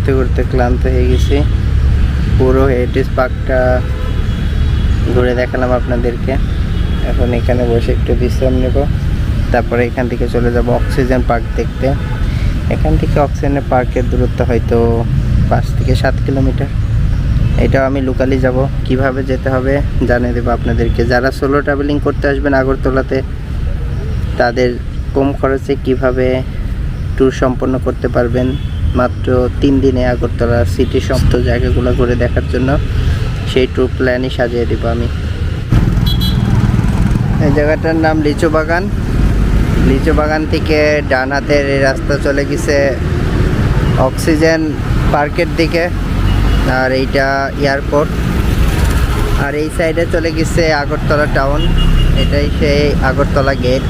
ঘুরতে ঘুরতে ক্লান্ত হয়ে গেছি। পুরো হেরিটেজ পার্কটা ঘুরে দেখালাম আপনাদেরকে। এখন এখানে বসে একটু বিশ্রাম নেব। তারপরে এখান থেকে চলে যাব অক্সিজেন পার্ক দেখতে। এখান থেকে অক্সিজেন পার্কের দূরত্ব হয়তো পাঁচ থেকে সাত কিলোমিটার। এটাও আমি লোকালি যাব। কীভাবে যেতে হবে জানিয়ে দেবো আপনাদেরকে। যারা সোলো ট্রাভেলিং করতে আসবেন আগরতলাতে, তাদের কম খরচে কীভাবে ট্যুর সম্পন্ন করতে পারবেন মাত্র তিন দিনে আগরতলা সিটি সমস্ত জায়গাগুলো ঘুরে দেখার জন্য সেই ট্যুর প্ল্যানই সাজিয়ে দেবো আমি। এই জায়গাটার নাম লিচু বাগান। লিচু বাগান থেকে ডান হাতের এই রাস্তা চলে গেছে অক্সিজেন পার্কের দিকে, আর এইটা এয়ারপোর্ট। আর এই সাইডে চলে গেছে আগরতলা টাউন এটাই সেই আগরতলা গেট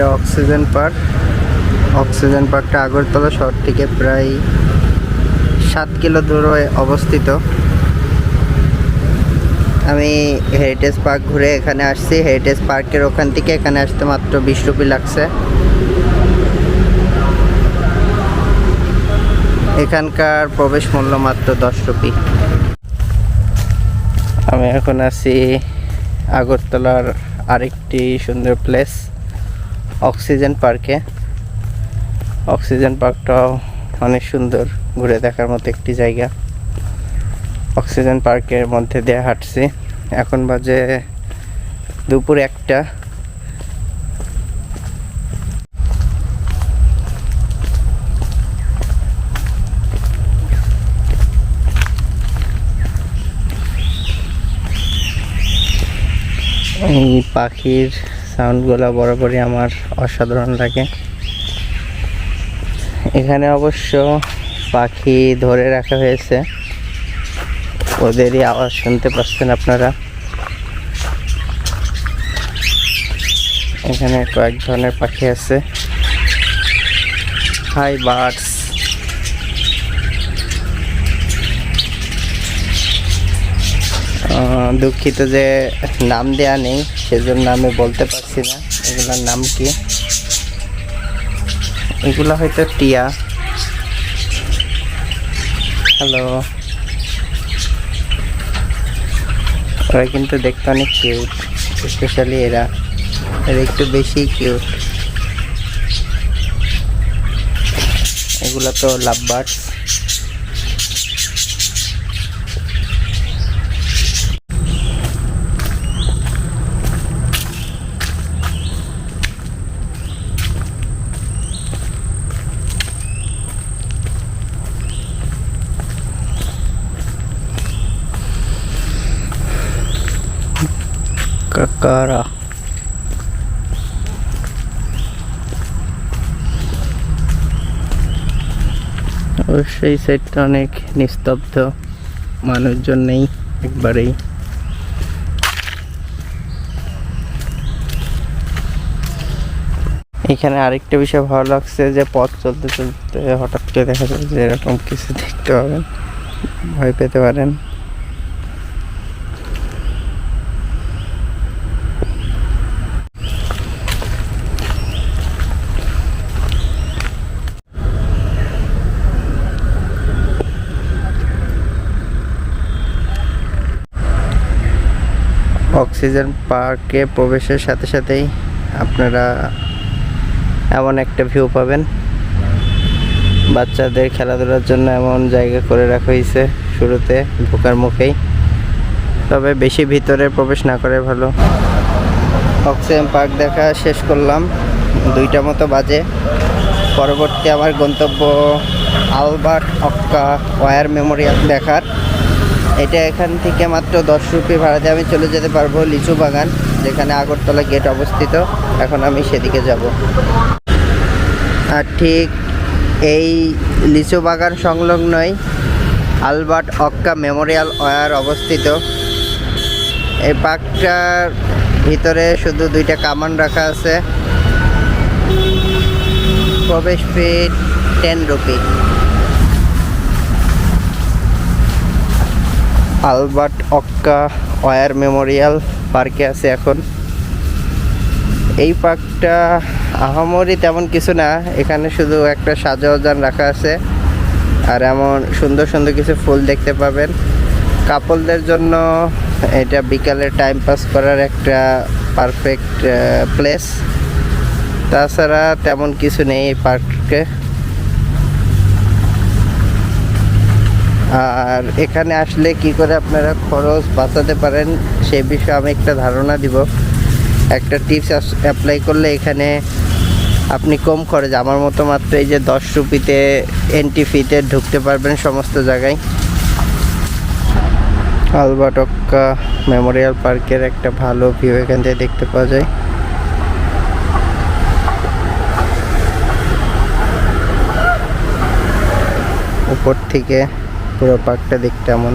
এটা অক্সিজেন পার্ক। অক্সিজেন পার্কটা আগরতলা শহর থেকে প্রায় সাত কিলো দূরে অবস্থিত। আমি হেরিটেজ পার্ক ঘুরে এখানে আসছি। হেরিটেজ পার্কের ওখান থেকে এখানে আসতে মাত্র বিশ রুপি লাগছে। এখানকার প্রবেশ মূল্য মাত্র দশ রুপি। আমি এখন আছি আগরতলার আরেকটি সুন্দর প্লেস অক্সিজেন পার্কে। অক্সিজেন পার্কটাও অনেক সুন্দর, ঘুরে দেখার মতো একটি জায়গা। অক্সিজেন পার্কের মধ্যে দিয়ে হাঁটছি। এখন বাজে দুপুর একটা। এই পাখির সাউন্ডগুলো বরাবরই আমার অসাধারণ লাগে। এখানে অবশ্য পাখি ধরে রাখা হয়েছে। ওদেরই আওয়াজ শুনতে পাচ্ছেন আপনারা। এখানে কয়েক ধরনের পাখি আছে। হাই বার্ডস দুঃখিত যে নাম দেয়া নেই, সেজন্য আমি বলতে পারছি না এগুলোর নাম কি। এগুলো হয়তো টিয়া। হ্যালো ওরা কিন্তু দেখতে অনেক কিউট স্পেশালি এরা। এরা একটু বেশি কিউট এগুলো তো লাভ কাকারা অবশ্যই সাইডটা অনেক নিস্তব্ধ মানুষজন নেই একবারেই। এখানে আরেকটা বিষয় ভালো লাগছে যে পথ চলতে চলতে হঠাৎ করে দেখা যায় যে এরকম কিছু দেখতে পাবেন, ভয় পেতে পারেন। অক্সিজেন পার্কে প্রবেশের সাথে সাথেই আপনারা এমন একটা ভিউ পাবেন। বাচ্চাদের খেলাধুলার জন্য এমন জায়গা করে রাখা হয়েছে শুরুতে ঢোকার মুখেই। তবে বেশি ভিতরে প্রবেশ না করে ভালো। অক্সিজেন পার্ক দেখা শেষ করলাম। দুইটা মতো বাজে। পরবর্তী আমার গন্তব্য আলবার্ট অক্কা ওয়ার মেমোরিয়াল দেখার। এটা এখান থেকে মাত্র দশ রুপি ভাড়াতে আমি চলে যেতে পারব লিচু বাগান, যেখানে আগরতলা গেট অবস্থিত। এখন আমি সেদিকে যাব। আর ঠিক এই লিচু বাগান সংলগ্নই আলবার্ট অক্কা মেমোরিয়াল ওয়ার অবস্থিত। এই পার্কটার ভিতরে শুধু দুইটা কামান রাখা আছে। প্রবেশ fee ten rupee. Albert Ekka, war memorial পার্কে আছে এখন। এই পার্কটা আহামরি তেমন কিছু না, এখানে শুধু একটা সাজাওয়াজান রাখা আছে, আর এমন সুন্দর সুন্দর কিছু ফুল দেখতে পাবেন। কাপলদের জন্য এটা বিকালে টাইম পাস করার একটা পারফেক্ট প্লেস তাছাড়া তেমন কিছু নেই এই পার্কে আর এখানে আসলে কি করে আপনারা খরচ বাঁচাতে পারেন, সে বিষয়ে আমি একটা ধারণা দিব। একটা টিপস অ্যাপ্লাই করলে এখানে আপনি কম খরচ, আমার মতো মাত্র এই যে দশ রুপিতে এন্ট্রি ফিতে ঢুকতে পারবেন সমস্ত জায়গায়। আলবাটক্কা মেমোরিয়াল পার্কের একটা ভালো ভিউ এখান থেকে দেখতে পাওয়া যায়। উপর থেকে পুরো পার্কটা দেখতে এমন।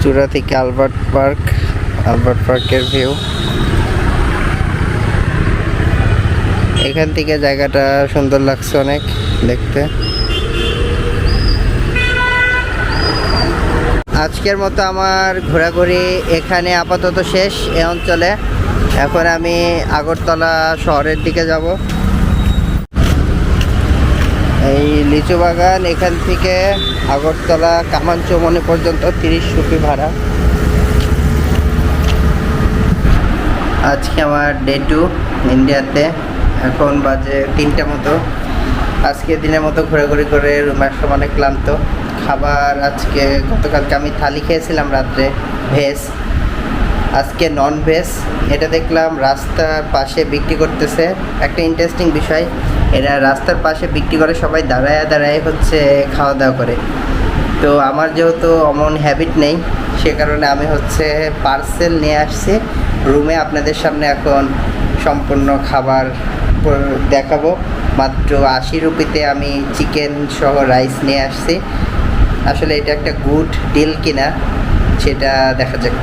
চূড়া থেকে আলবার্ট পার্ক, আলবার্ট পার্কের ভিউ। এখান থেকে জায়গাটা সুন্দর লাগছে অনেক দেখতে। আজকের মতো আমার ঘোরাঘুরি এখানে আপাতত শেষ, এ অঞ্চলে। এখন আমি আগরতলা শহরের দিকে যাব। এই লিচু বাগান এখান থেকে আগরতলা কামান চৌমনি পর্যন্ত তিরিশ রুপি ভাড়া। আজকে আমার ডে টু ইন্ডিয়াতে। এখন বাজে তিনটে মতো। আজকে দিনের মতো ঘোরাঘুরি করে রুমে আসলাম অনেক ক্লান্ত। খাবার আজকে, গতকালকে আমি থালি খেয়েছিলাম রাত্রে, ভেজ। আজকে নন ভেজ এটা দেখলাম রাস্তার পাশে বিক্রি করতেছে। একটা ইন্টারেস্টিং বিষয় এরা রাস্তার পাশে বিক্রি করে, সবাই দাঁড়ায় দাঁড়ায় হচ্ছে খাওয়া দাওয়া করে। তো আমার যেহেতু অমন হ্যাবিট নেই, সে কারণে আমি হচ্ছে পার্সেল নিয়ে আসছি। রুমে আপনাদের সামনে এখন সম্পূর্ণ খাবার দেখাবো। মাত্র আশি রুপিতে আমি চিকেন সহ রাইস নিয়ে আসছি। আসলে এটা একটা গুড ডিল কিনা, সেটা দেখা যাক।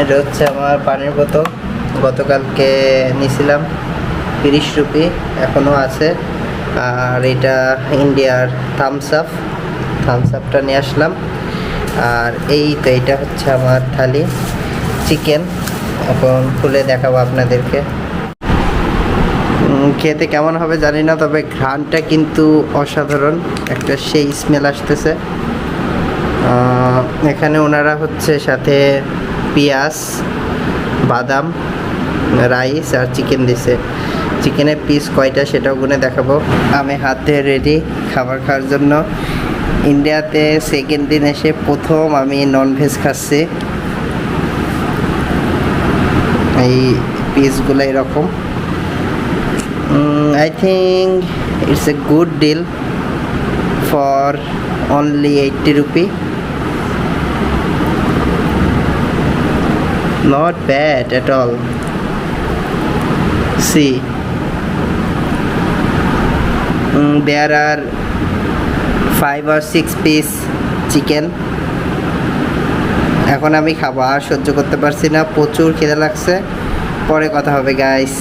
এটা হচ্ছে আমার পানির বোতল। গতকালকে নিয়েছিলাম তিরিশ রুপি এখনও আছে। আর এটা ইন্ডিয়ার থামস আপ থামস আপটা নিয়ে আসলাম। আর এই তো এটা হচ্ছে আমার থালি। চিকেন এখন খুলে দেখাবো আপনাদেরকে। খেতে কেমন হবে জানি না, তবে ঘ্রাণটা কিন্তু অসাধারণ। একটা সেই স্মেল আসতেছে। এখানে ওনারা হচ্ছে সাথে পেঁয়াজ, বাদাম রাইস আর চিকেন দিছে। চিকেনের পিস কয়টা সেটাও গুনে দেখাবো। আমি হাতে রেডি খাবার খাওয়ার জন্য। ইন্ডিয়াতে সেকেন্ড দিন এসে প্রথম আমি নন ভেজ খাচ্ছি। এই পিসগুলো এরকম। I think it's a good deal for only eighty rupee bad at all see mm, there are five or six piece chicken এখন আমি খাব, আর সহ্য করতে পারছি না, প্রচুর খেতে লাগছে। পরে কথা হবে গাইস